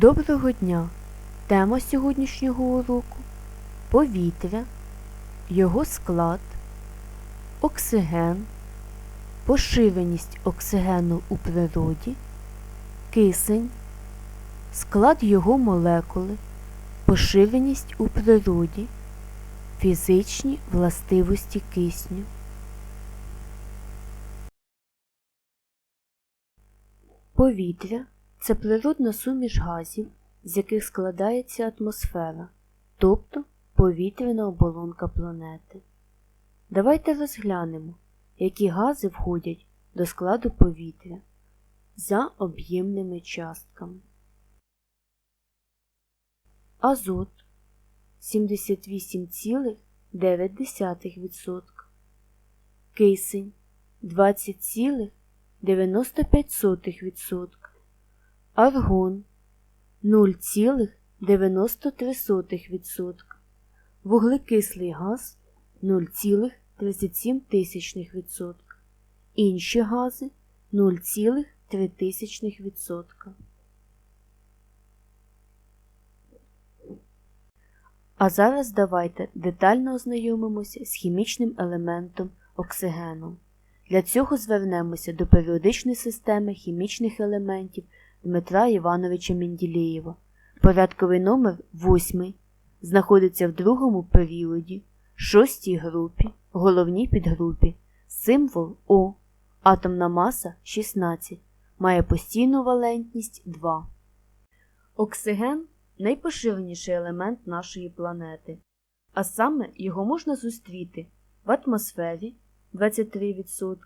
Доброго дня! Тема сьогоднішнього уроку повітря, його склад, оксиген, поширеність оксигену у природі, кисень, склад його молекули, поширеність у природі, фізичні властивості кисню. Повітря це природна суміш газів, з яких складається атмосфера, тобто повітряна оболонка планети. Давайте розглянемо, які гази входять до складу повітря за об'ємними частками. Азот 78,9%, кисень 20,95%, аргон 0,93%, вуглекислий газ 0,37%, інші гази 0,3%. А зараз давайте детально ознайомимося з хімічним елементом оксигеном. Для цього звернемося до періодичної системи хімічних елементів Дмитра Івановича Менділеєва. Порядковий номер 8 знаходиться в другому періоді, шостій групі, головній підгрупі, символ О, атомна маса 16, має постійну валентність 2. Оксиген найпоширеніший елемент нашої планети, а саме його можна зустріти в атмосфері 23%,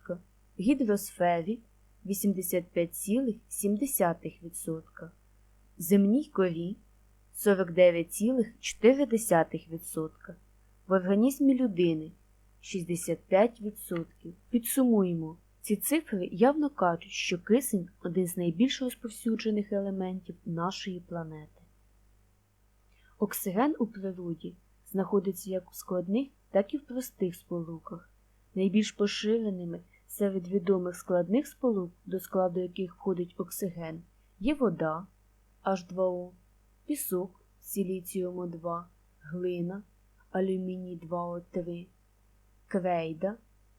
в гідросфері 85,7%, земній корі 49,4%, в організмі людини 65%. Підсумуємо, ці цифри явно кажуть, що кисень один з найбільш розповсюджених елементів нашої планети. Оксиген у природі знаходиться як в складних, так і в простих сполуках. Найбільш поширеними серед відомих складних сполук, до складу яких входить оксиген, є вода H2O, пісок силіціуму 2, глина, алюміній 2О3, крейда,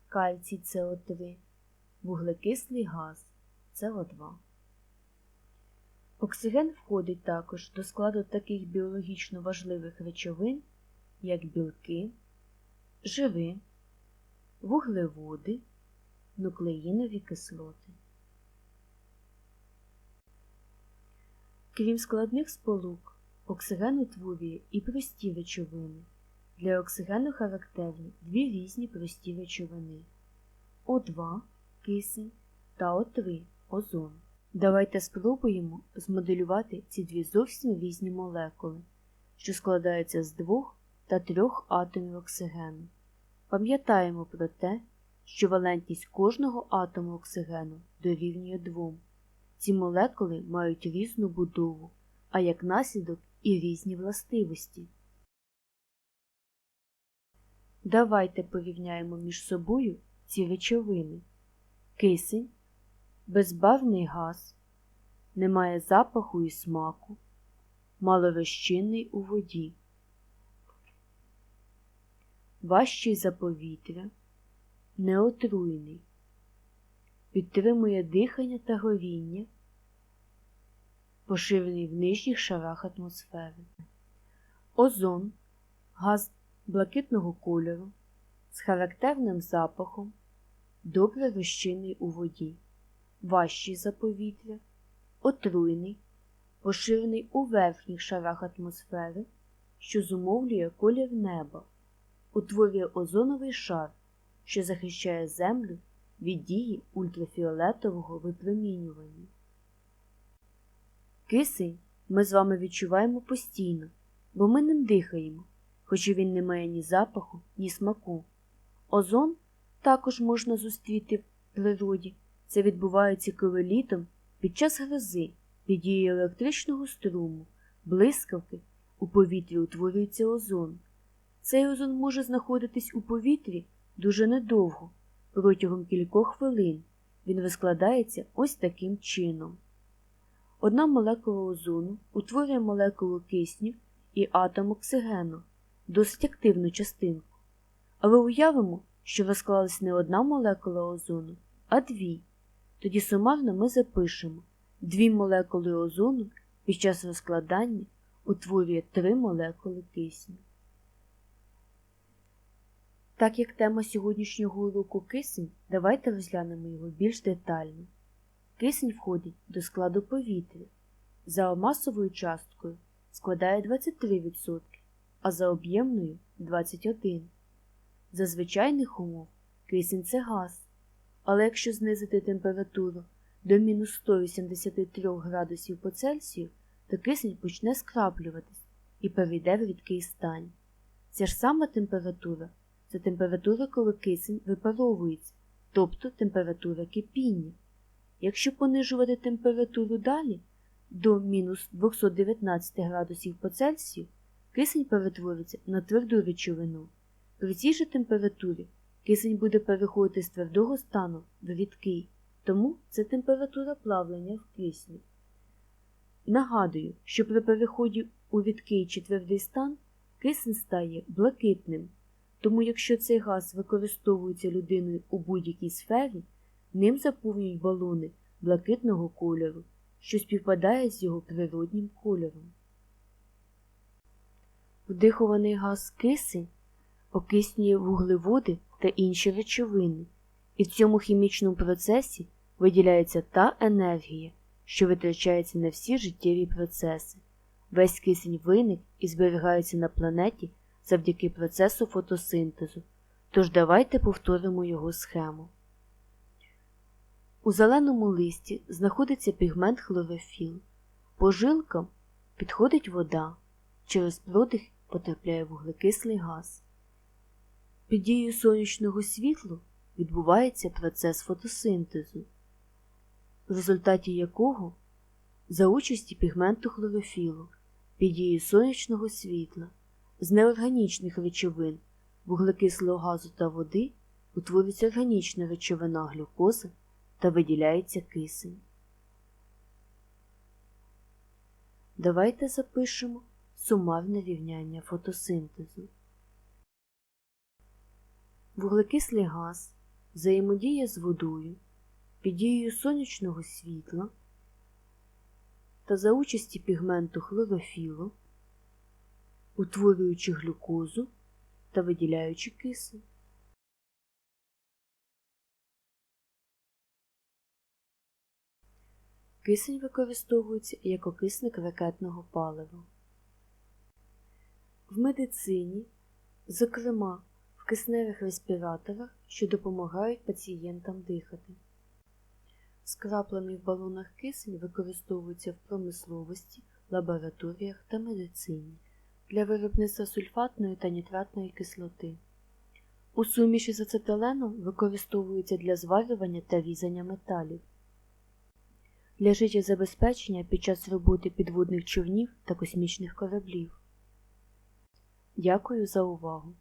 кальцій СО3, вуглекислий газ СО2. Оксиген входить також до складу таких біологічно важливих речовин, як білки, жири, вуглеводи, нуклеїнові кислоти. Крім складних сполук, оксиген утворює і прості речовини. Для оксигену характерні дві різні прості речовини О2 кисень та О3 озон. Давайте спробуємо змоделювати ці дві зовсім різні молекули, що складаються з двох та трьох атомів оксигену. Пам'ятаємо про те, що валентність кожного атому оксигену дорівнює двом. Ці молекули мають різну будову, а як наслідок і різні властивості. Давайте порівняємо між собою ці речовини. Кисень, безбарвний газ, не має запаху і смаку, малорозчинний у воді, важчий за повітря, неотруйний, підтримує дихання та горіння, поширений в нижніх шарах атмосфери. Озон газ блакитного кольору з характерним запахом, добре розчинний у воді, важчий за повітря, отруйний, поширений у верхніх шарах атмосфери, що зумовлює колір неба, утворює озоновий шар, що захищає Землю від дії ультрафіолетового випромінювання. Кисень ми з вами відчуваємо постійно, бо ми ним дихаємо, хоча він не має ні запаху, ні смаку. Озон також можна зустріти в природі. Це відбувається коли літом під час грози, під дією електричного струму, блискавки у повітрі утворюється озон. Цей озон може знаходитись у повітрі дуже недовго, протягом кількох хвилин. Він розкладається ось таким чином. Одна молекула озону утворює молекулу кисню і атом оксигену, досить активну частинку. Але уявимо, що розклалась не одна молекула озону, а дві. Тоді сумарно ми запишемо дві молекули озону під час розкладання утворює три молекули кисню. Так як тема сьогоднішнього уроку кисень, давайте розглянемо його більш детально. Кисень входить до складу повітря. За масовою часткою складає 23%, а за об'ємною 21%. За звичайних умов кисень це газ, але якщо знизити температуру до мінус 183 градусів по Цельсію, то кисень почне скраплюватись і перейде в рідкий стан. Ця ж сама температура це температура, коли кисень випаровується, тобто температура кипіння. Якщо понижувати температуру далі до мінус 219 градусів по Цельсію, кисень перетвориться на тверду речовину. При цій же температурі кисень буде переходити з твердого стану в рідкий, тому це температура плавлення в кисню. Нагадую, що при переході у рідкий чи твердий стан кисень стає блакитним, тому якщо цей газ використовується людиною у будь-якій сфері, ним заповнюють балони блакитного кольору, що співпадає з його природнім кольором. Вдихований газ кисень окиснює вуглеводи та інші речовини, і в цьому хімічному процесі виділяється та енергія, що витрачається на всі життєві процеси. Весь кисень виник і зберігається на планеті завдяки процесу фотосинтезу, тож давайте повторимо його схему. У зеленому листі знаходиться пігмент хлорофіл. По жилкам підходить вода, через продих потрапляє вуглекислий газ. Під дією сонячного світла відбувається процес фотосинтезу, в результаті якого за участі пігменту хлорофілу під дією сонячного світла з неорганічних речовин вуглекислого газу та води утворюється органічна речовина глюкоза та виділяється кисень. Давайте запишемо сумарне рівняння фотосинтезу. Вуглекислий газ взаємодіє з водою під дією сонячного світла та за участі пігменту хлорофілу, утворюючи глюкозу та виділяючи кисень. Кисень використовується як окисник ракетного палива. В медицині, зокрема в кисневих респіраторах, що допомагають пацієнтам дихати. Скраплений в балонах кисень використовується в промисловості, лабораторіях та медицині для виробництва сульфатної та нітратної кислоти. У суміші з ацетиленом використовується для зварювання та різання металів для життєзабезпечення під час роботи підводних човнів та космічних кораблів. Дякую за увагу!